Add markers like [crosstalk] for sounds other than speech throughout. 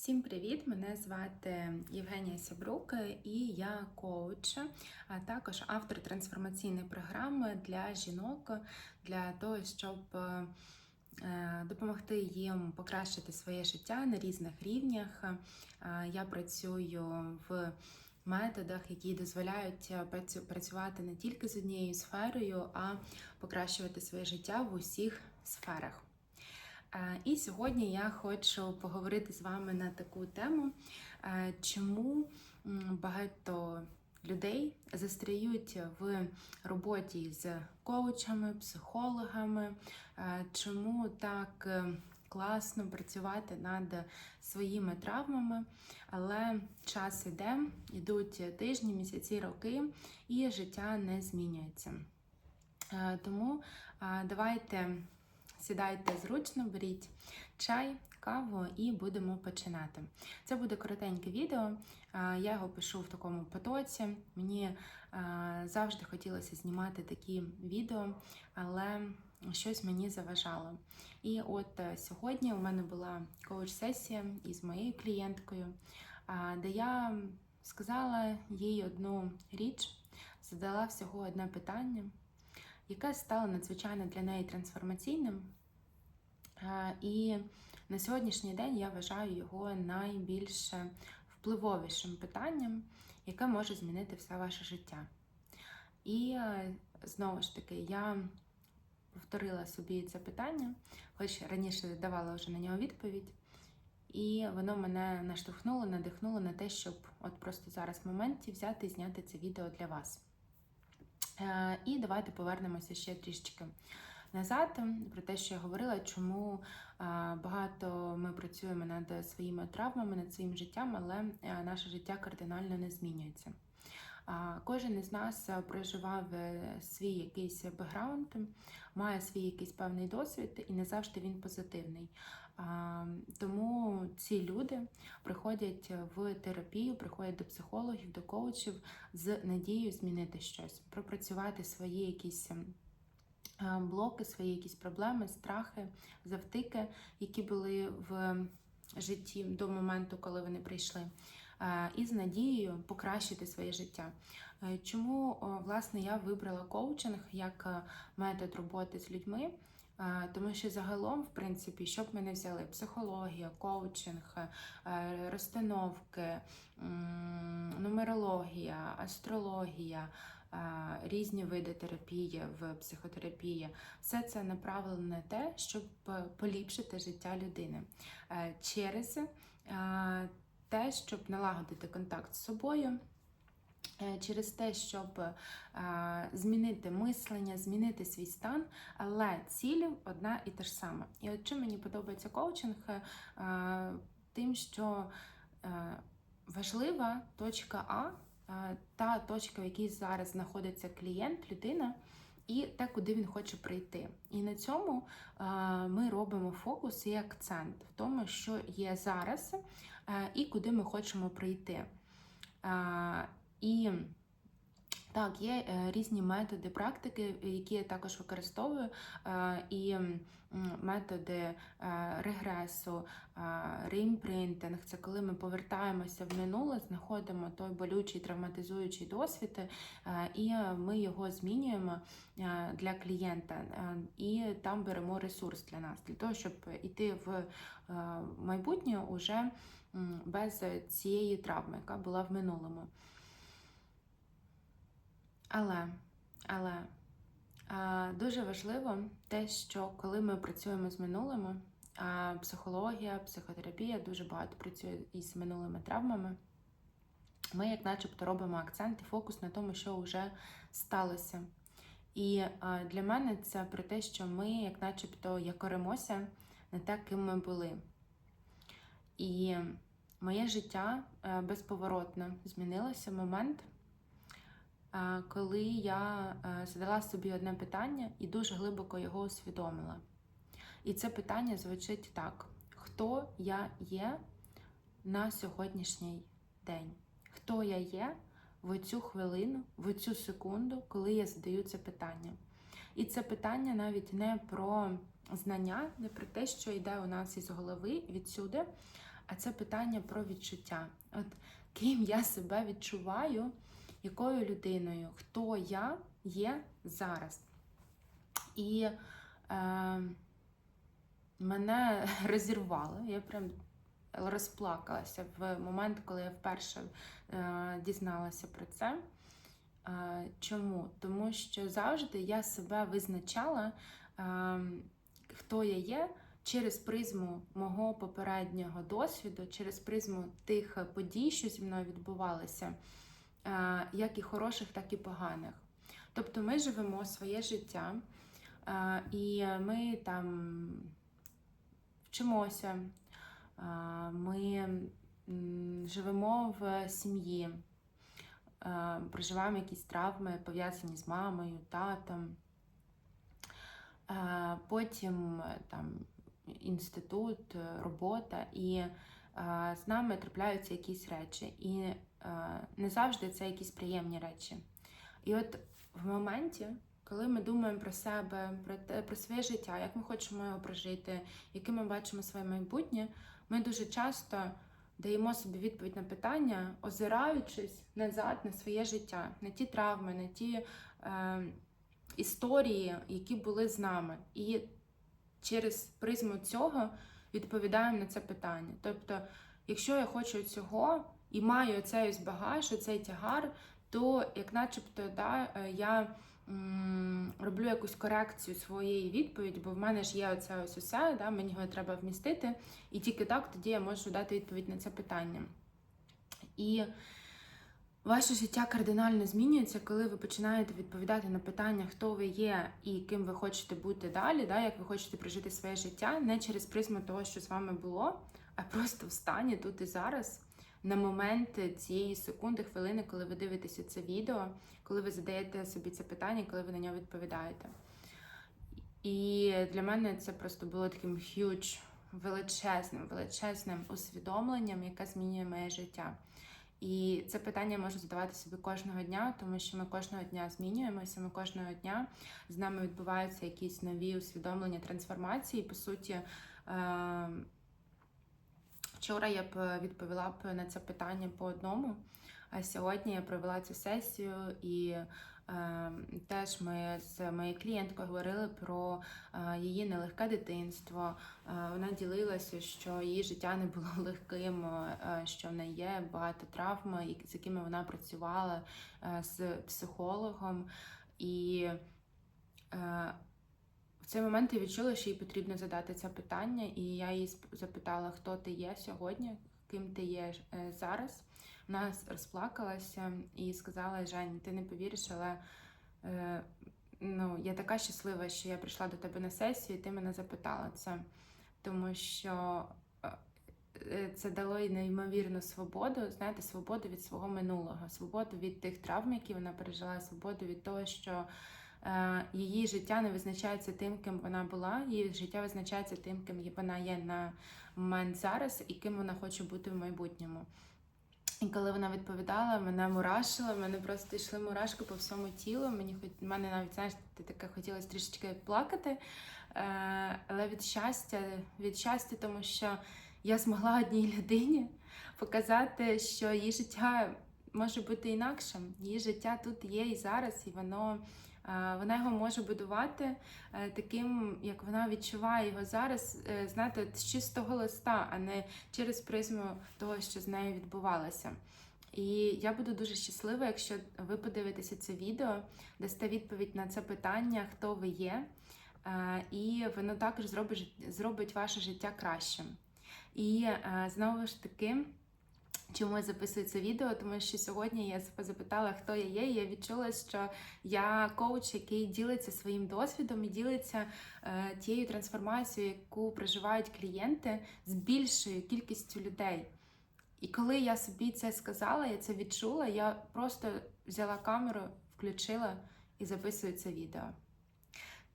Всім привіт! Мене звати Євгенія Сябрук і я коуч, а також автор трансформаційної програми для жінок для того, щоб е, допомогти їм покращити своє життя на різних рівнях. Е, Я працюю в методах, які дозволяють працю- працювати не тільки з однією сферою, а покращувати своє життя в усіх сферах. Е, І сьогодні я хочу поговорити з вами на таку тему, е, чому багато людей застряють в роботі з коучами, психологами, е, чому так класно працювати над своїми травмами, але час іде, йдуть тижні, місяці, роки, і життя не змінюється. Тому давайте сідайте зручно, беріть чай, каву і будемо починати. Це буде коротеньке відео. Я його пишу в такому потоці. Мені завжди хотілося знімати такі відео, але щось мені заважало. І от е, сьогодні у мене була коуч-сесія із моєю клієнткою, де я сказала їй одну річ, задала всього одне питання яке стало надзвичайно для неї трансформаційним. І на сьогоднішній день я вважаю його найбільш впливовішим питанням, яке може змінити все ваше життя. І е, знову ж таки, я повторила собі це питання, хоч раніше давала вже на нього відповідь. І воно мене наштовхнуло, надихнуло на те, щоб от просто зараз в моменті взяти і зняти це відео для вас. Е, І давайте повернемося ще трішечки назад про те, що я говорила, чому е, багато ми працюємо над своїми травмами, над своїм життям, але е, наше життя кардинально не змінюється. Кожен із нас е, проживав е, свій якийсь бекграунд, має свій якийсь певний досвід, і не завжди він позитивний. Тому ці люди приходять в терапію, приходять до психологів, до коучів з надією змінити щось, пропрацювати свої якісь е, блоки, свої якісь проблеми, страхи, завтики, які були в житті до моменту, коли вони прийшли. Е, І з надією покращити своє життя. Е, Чому власне я вибрала коучинг як е, метод роботи з людьми? Тому що загалом, в принципі, щоб ми не взяли психологія, коучинг, розстановки, нумерологія, астрологія, різні види терапії в психотерапії, все це направлено на те, щоб поліпшити життя людини через те, щоб налагодити контакт з собою. е, Через те, щоб е, змінити мислення, змінити свій стан, але ціль одна і та ж сама. І от чим мені подобається коучинг, е, тим, що важлива точка А, та точка, в якій зараз знаходиться клієнт, людина, і те, куди він хоче прийти. І на цьому е, ми робимо фокус і акцент в тому, що є зараз, е, і куди ми хочемо прийти. Е, І так, є е, різні методи практики, які я також використовую, е, і методи е, регресу, реімпринтинг це коли ми повертаємося в минуле, знаходимо той болючий травматизуючий досвід, і ми його змінюємо для клієнта, і там беремо ресурс для нас, для того, щоб йти в майбутнє уже без цієї травми, яка була в минулому. Але, але дуже важливо те, що коли ми працюємо з минулими, психологія, психотерапія дуже багато працює із минулими травмами. Ми, як начебто, робимо акцент і фокус на тому, що вже сталося. І для мене це про те, що ми, як начебто, якоримося на те, ким ми були. І моє життя е, безповоротно змінилося в момент, коли я е, задала собі одне питання і дуже глибоко його усвідомила. І це питання звучить так: хто я є на сьогоднішній день? Хто я є в оцю хвилину, в оцю секунду, коли я задаю це питання? І це питання навіть не про знання, не про те, що йде у нас із голови відсюди, а це питання про відчуття. От ким я себе відчуваю, якою людиною, хто я є зараз. І е, мене [laughs] розірвало. Я прям розплакалася в момент, коли я вперше е, дізналася про це. Е, чому? Тому що завжди я себе визначала, е, хто я є. Через призму мого попереднього досвіду, через призму тих подій, що зі мною відбувалися, як і хороших, так і поганих. Тобто ми живемо своє життя, е, і ми там вчимося, е, ми живемо в сім'ї, е, проживаємо якісь травми, пов'язані з мамою, татом. Е, Потім е, там інститут, е, робота, і е, з нами трапляються якісь речі. І е, не завжди це якісь приємні речі. І от в моменті, коли ми думаємо про себе, про те, про своє життя, як ми хочемо його прожити, яким ми бачимо своє майбутнє, ми дуже часто даємо собі відповідь на питання, озираючись назад на своє життя, на ті травми, на ті е, історії, які були з нами. І через призму цього відповідаємо на це питання. Тобто, якщо я хочу цього і маю цей багаж, цей тягар, то як начебто да, е, я м, роблю якусь корекцію своєї відповіді, бо в мене ж є оце ось усе, да, мені його треба вмістити, і тільки так тоді я можу дати відповідь на це питання. І Ваше життя кардинально змінюється, коли ви починаєте відповідати на питання, хто ви є і ким ви хочете бути далі, да, як ви хочете прожити своє життя, не через призму того, що з вами було, а просто в стані тут і зараз, на момент цієї секунди, хвилини, коли ви дивитеся це відео, коли ви задаєте собі це питання, коли ви на нього відповідаєте. І для мене це просто було таким huge, величезним, величезним усвідомленням, яке змінює моє життя. І це питання можу задавати собі кожного дня, тому що ми кожного дня змінюємося. Ми кожного дня з нами відбуваються якісь нові усвідомлення, трансформації. По суті, е- вчора я б відповіла б на це питання по одному. А сьогодні я провела цю сесію, і теж ми з моєю клієнткою говорили про е, її нелегке дитинство. Е, вона ділилася, що її життя не було [laughs] легким, е, що в неї є багато травм, з якими вона працювала з психологом. І в цей момент я відчула, що їй потрібно задати це питання, і я її запитала, хто ти є сьогодні, ким ти є е, зараз. Вона розплакалася і сказала: Жень, ти не повіриш, але е, ну, я така щаслива, що я прийшла до тебе на сесію, і ти мене запитала це. Тому що е, це дало їй неймовірну свободу, знаєте, свободу від свого минулого, свободу від тих травм, які вона пережила, свободу від того, що її життя не визначається тим, ким вона була, її життя визначається тим, ким вона є на момент зараз і ким вона хоче бути в майбутньому. І коли вона відповідала, мене мурашило, мене просто йшли мурашки по всьому тілу. Мені мене навіть знаєш, таке хотілося трішечки плакати. Е, але від щастя, від щастя, тому що я змогла одній людині показати, що її життя може бути інакшим. Її життя тут є і зараз, і воно. Е, Вона його може будувати е, таким, як вона відчуває його зараз, е, знаєте, з чистого листа, а не через призму того, що з нею відбувалося. І я буду дуже щаслива, якщо ви подивитеся це відео, дасте відповідь на це питання, хто ви є, і воно також зробить, зробить ваше життя кращим. І знову ж таки. Чому я записую це відео? Тому що сьогодні я себе запитала, хто я є, і я відчула, що я коуч, який ділиться своїм досвідом і ділиться е, тією трансформацією, яку проживають клієнти з більшою кількістю людей. І коли я собі це сказала, я це відчула, я просто взяла камеру, включила і записую це відео.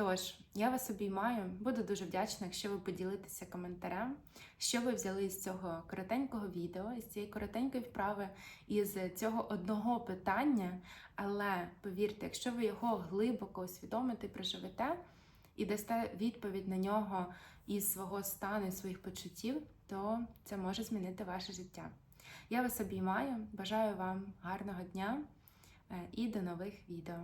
Тож, я вас обіймаю, буду дуже вдячна, якщо ви поділитеся коментарем, що ви взяли з цього коротенького відео, із цієї коротенької вправи, із цього одного питання. Але повірте, якщо ви його глибоко усвідомите і проживете, і дасте відповідь на нього із свого стану, із своїх почуттів, то це може змінити ваше життя. Я вас обіймаю, бажаю вам гарного дня е, і до нових відео.